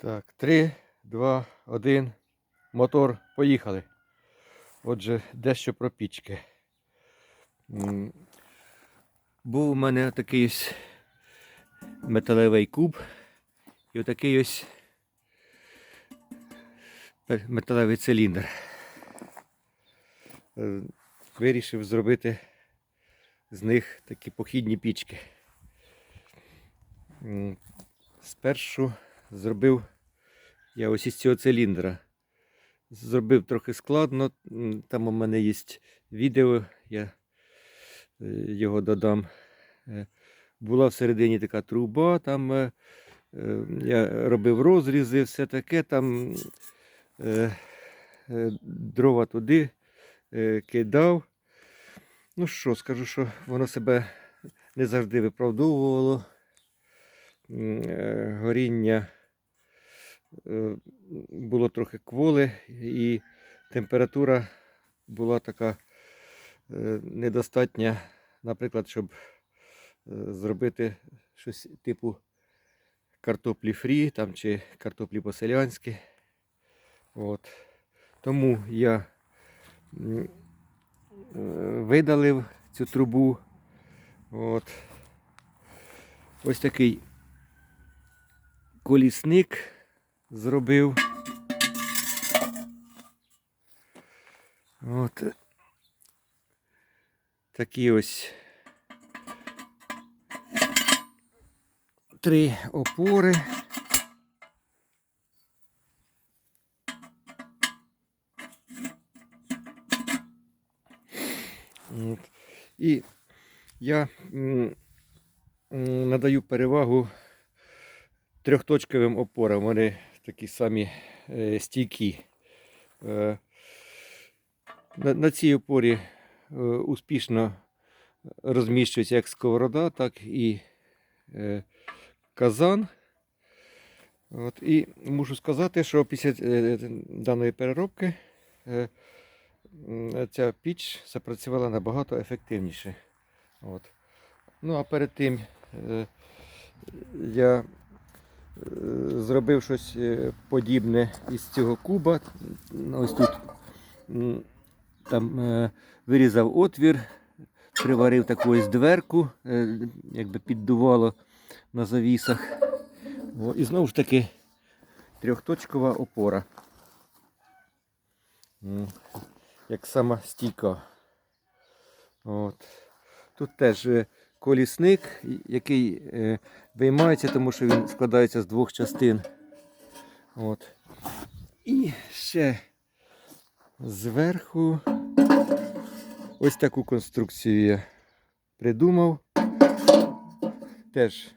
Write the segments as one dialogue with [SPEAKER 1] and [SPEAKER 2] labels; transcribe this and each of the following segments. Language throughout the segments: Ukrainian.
[SPEAKER 1] Так, 3, 2, 1. Мотор. Поїхали. Отже, дещо про пічки. Був у мене такий ось металевий куб і отакий ось металевий циліндр. Е, Вирішив зробити з них такі похідні пічки. Спершу зробив я ось із цього циліндра. Зробив трохи складно. Там у мене є відео, я е, його додам. Е, Була всередині така труба, там е, я робив розрізи, все таке, там дрова туди кидав. Ну що, скажу, що воно себе не завжди виправдовувало. Горіння було трохи кволе, і температура була така е, недостатня, наприклад, щоб е, зробити щось типу картоплі фрі там, чи картоплі по-селянськи. От. Тому я е, видалив цю трубу. От. Ось такий колісник зробив. От. Такі ось три опори. От. І я надаю перевагу трьохточковим опорам. Вони такі самі е, стійкі. Е, на, цій опорі е, успішно розміщується як сковорода, так і казан. От, і мушу сказати, що після даної переробки ця піч запрацювала набагато ефективніше. От. Ну а перед тим я зробив щось е, подібне із цього куба. Ось тут там е, вирізав отвір, приварив таку ось дверку, е, якби піддувало на завісах. О, і знову ж таки трьохточкова опора. Як сама стійка. От. Тут теж колісник, який е, виймається, тому що він складається з двох частин. От. І ще зверху ось таку конструкцію я придумав. Теж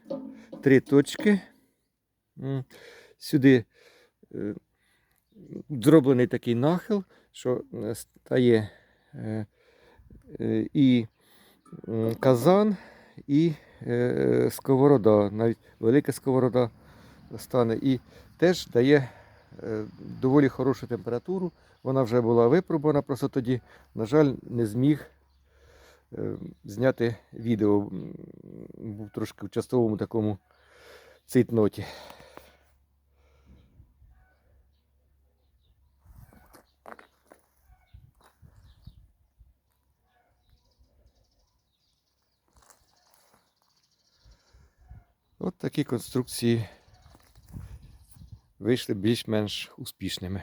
[SPEAKER 1] три точки. Сюди е, зроблений такий нахил, що стає е, і казан, і е, сковорода, навіть велика сковорода стане, і теж дає е, доволі хорошу температуру. Вона вже була випробована, просто тоді, на жаль, не зміг е, зняти відео. Був трошки в частовому такому цейтноті. От такі конструкції вийшли більш-менш успішними.